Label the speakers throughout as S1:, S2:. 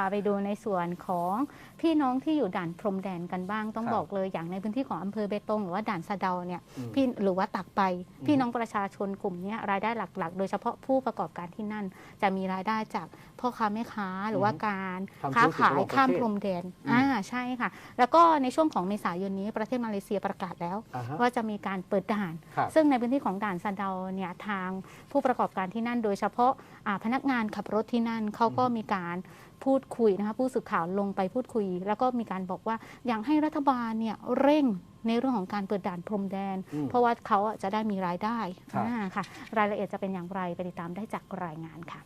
S1: าไปดูในส่วนของพี่น้องที่อยู่ด่านพรมแดนกันบ้างต้อง
S2: ครับ
S1: บอกเลยอย่างในพื้นที่ของอำเภอเบตงหรือว่าด่านสะเดาเนี่ย
S2: อืม
S1: พี่หรือว่าตักไป
S2: อืม
S1: พี่น้องประชาชนกลุ่มเนี้ยรายได้หลักๆ โดยเฉพาะผู้ประกอบการที่นั่น จะมีรายได้จากพ่อค้าแม่ค้าหรือว่าการ
S2: ทำ
S1: ค้า
S2: ธุรกิจ
S1: ขาย
S2: ระหว่างประเทศ
S1: ข้ามพรมแดน
S2: อืม
S1: อ่าใช่ค่ะ แล้วก็ในช่วงของเมษายนนี้ประเทศมาเลเซียประกาศแล้ว
S2: อ่าฮะ
S1: ว่าจะมีการเปิดด่าน
S2: ครับ
S1: ซึ่งในพื้นที่ของด่านซาเดาเนี่ยทางผู้ประกอบการที่นั่น โดยเฉพาะอ่าพนักงานขับรถที่นั่นเขาก็มีการ พูดคุยนะคะผู้สื่อข่าวลงไปพูดคุย แล้วก็มีการบอกว่าอยากให้รัฐบาลเนี่ยเร่งในเรื่องของการเปิดด่านพรมแดน
S2: อืม
S1: เพราะว่าเขาอะจะได้มีรายได้
S2: ครับ
S1: อ่าค่ะ รายละเอียดจะเป็นอย่างไรไปติดตามได้จากรายงานค่ะ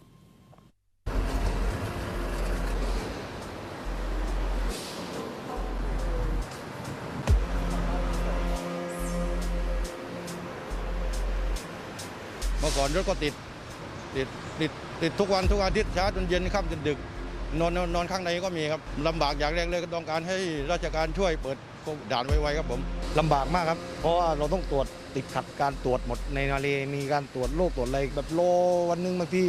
S3: เมื่อก่อนรถก็ติดติดติดติดทุกวันทุกอาทิตย์เช้าจนเย็นค่ำจนดึก นอนนอนข้างในก็มีครับลำบากอย่างแรกเลยก็ต้องการให้ราชการช่วยเปิดด่านไวๆครับผม
S4: ลำบากมากครับ เพราะว่าเราต้องตรวจติดขัดการตรวจหมดในมาเลมีการตรวจโรคตรวจอะไรแบบโลวันนึงบางที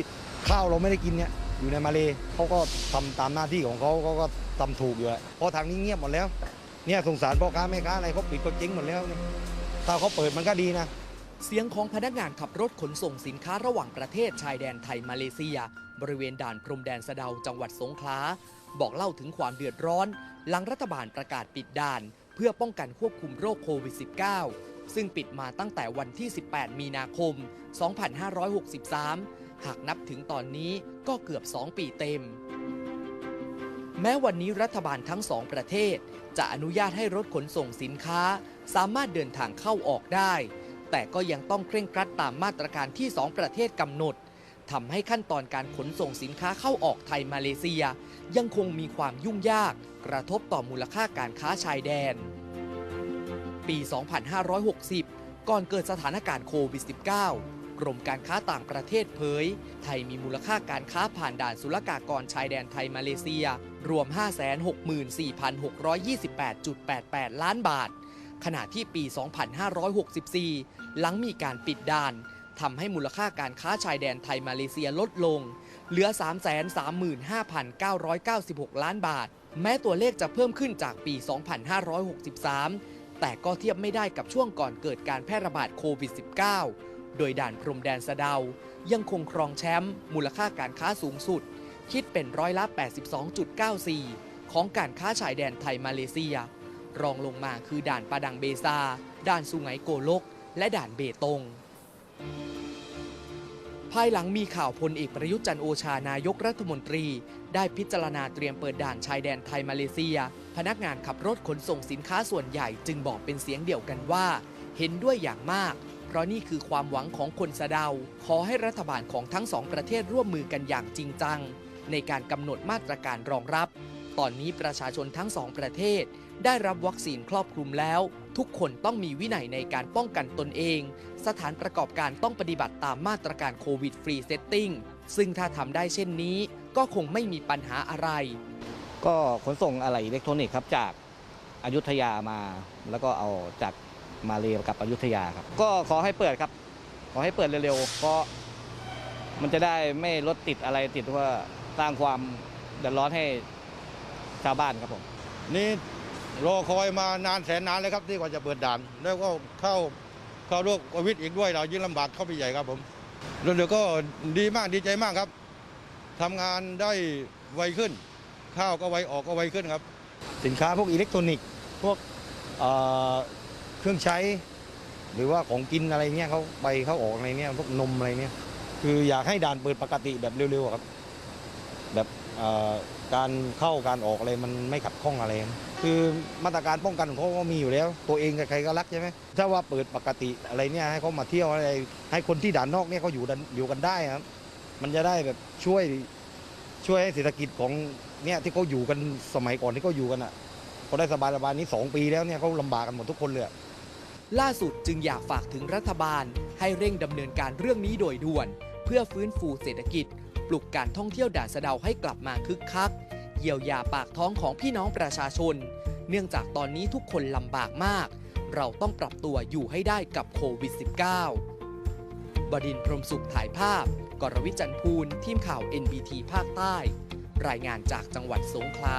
S4: ข้าวเราไม่ได้กินเนี่ยอยู่ในมาเลเขาก็ทำตามหน้าที่ของเขาเขาก็ทำถูกอยู่แหละพราะทางนี้เงียบหมดแล้วเนี่ยสงสารพ่อค้าแม่ค้าอะไรเขาปิดก็เจ๊งหมดแล้วเนี่ยถ้าเขาเปิดมันก็ดีนะ
S5: เสียงของพนักงานขับรถขนส่งสินค้าระหว่างประเทศชายแดนไทยมาเลเซีย บริเวณด่านพรมแดนสะเดาจังหวัดสงขลาบอกเล่าถึงความเดือดร้อน หลังรัฐบาลประกาศปิดด่าน เพื่อป้องกันควบคุมโรคโควิด -19 ซึ่งปิดมาตั้งแต่วันที่ 18 มีนาคม 2563 หากนับถึงตอนนี้ก็เกือบ 2 ปีเต็ม แม้วันนี้รัฐบาลทั้งสองประเทศ จะอนุญาตให้รถขนส่งสินค้า สามารถเดินทางเข้าออกได้ แต่ก็ยังต้องเคร่งครัดตามมาตรการที่สองประเทศกำหนดทำให้ขั้นตอนการขนส่งสินค้าเข้าออกไทยมาเลเซีย ยังคงมีความยุ่งยาก กระทบต่อมูลค่าการค้าชายแดน ปี 2560 ก่อนเกิดสถานการณ์โควิด -19 กรมการค้าต่างประเทศเผย ไทยมีมูลค่าการค้าผ่านด่านศุลกากรชายแดนไทยมาเลเซีย รวม 564,628.88 ล้านบาท ขณะที่ปี 2564 หลังมีการปิดด่านทำให้มูลค่าการค้าชายแดนไทยมาเลเซียลดลง เหลือ 335,996 ล้านบาท แม้ตัวเลขจะเพิ่มขึ้นจากปี 2563 แต่ก็เทียบไม่ได้กับช่วงก่อนเกิดการแพร่ระบาดโควิด -19 โดยด่านพรมแดนสะเดา ยังคงครองแชมป์มูลค่าการค้าสูงสุด คิดเป็นร้อยละ 82.94 ของการค้าชายแดนไทยมาเลเซีย รองลงมาคือด่านปาดังเบซา ด่านสุไหงโกลก และด่านเบตง ภายหลังมีข่าวพลเอกประยุทธ์จันโอชานายกรัฐมนตรี ได้พิจารณาเตรียมเปิดด่านชายแดนไทยมาเลเซีย พนักงานขับรถขนส่งสินค้าส่วนใหญ่จึงบอกเป็นเสียงเดียวกันว่า เห็นด้วยอย่างมากเพราะนี่คือความหวังของคนสะเดา ขอให้รัฐบาลของทั้งสองประเทศร่วมมือกันอย่างจริงจัง ในการกำหนดมาตรการรองรับ ตอนนี้ประชาชนทั้งสองประเทศ ได้รับวัคซีนครอบคลุมแล้ว ทุกคนต้องมีวินัยในการป้องกันตนเอง สถานประกอบการต้องปฏิบัติตามมาตรการโควิดฟรีเซตติ้งซึ่งถ้าทำได้เช่นนี้ ก็คงไม่มีปัญหาอะไร
S4: ก็ขนส่งอะไหล่อิเล็กทรอนิกส์ครับจากอายุทยามา แล้วก็เอาจากมาเลกับอยุธยาครับ ก็ขอให้เปิดครับ ขอให้เปิดเร็วๆเพราะมันจะได้ไม่รถติดอะไรติดว่าสร้างความเดือดร้อนให้ชาวบ้านครับผม
S3: นี่ รอคอยมานานแสนนานเลยครับที่กว่าจะเปิดด่าน แล้วก็เข้าเข้าโรคโควิดอีกด้วยเรายิ่งลำบากเข้าไปใหญ่ครับผมแล้วเดี๋ยวก็ดีมากดีใจมากครับทำงานได้ไวขึ้น ข้าวก็ไวออกก็ไวขึ้นครับ
S4: สินค้าพวกอิเล็กทรอนิกส์พวกเอ่อเครื่องใช้ หรือว่าของกินอะไรเงี้ยเขาไปเขาออกอะไรเนี้ยพวกนมอะไรเนี้ยคืออยากให้ด่านเปิดปกติแบบเร็วๆอะครับ การเข้าการออกอะไรมันไม่ขัดข้องอะไร คือมาตรการป้องกันของเขาก็มีอยู่แล้ว ตัวเองกับใครก็รักใช่ไหมถ้าว่าเปิดปกติอะไรเนี่ยให้เขามาเที่ยวอะไร ให้คนที่ด่านนอกเนี่ยเขาอยู่ดันอยู่กันได้ครับมันจะได้แบบช่วยช่วยให้เศรษฐกิจของเนี่ยที่เขาอยู่กันสมัยก่อนที่เขาอยู่กันอะเขาได้สบายสบายๆนี้สองปีแล้วเนี่ยเขาลำบากกันหมดทุกคนเลย
S5: ล่าสุดจึงอยากฝากถึงรัฐบาลให้เร่งดำเนินการเรื่องนี้โดยด่วน เพื่อฟื้นฟูเศรษฐกิจ ปลุกการท่องเที่ยวด่านสะเดาให้กลับมาคึกคัก เยียวยาปากท้องของพี่น้องประชาชน เนื่องจากตอนนี้ทุกคนลำบากมาก เราต้องปรับตัวอยู่ให้ได้กับโควิด -19 บดินทร์พรมสุขถ่ายภาพ กรวิจันทร์ภูลทีมข่าว NBT ภาคใต้ รายงานจากจังหวัดสงขลา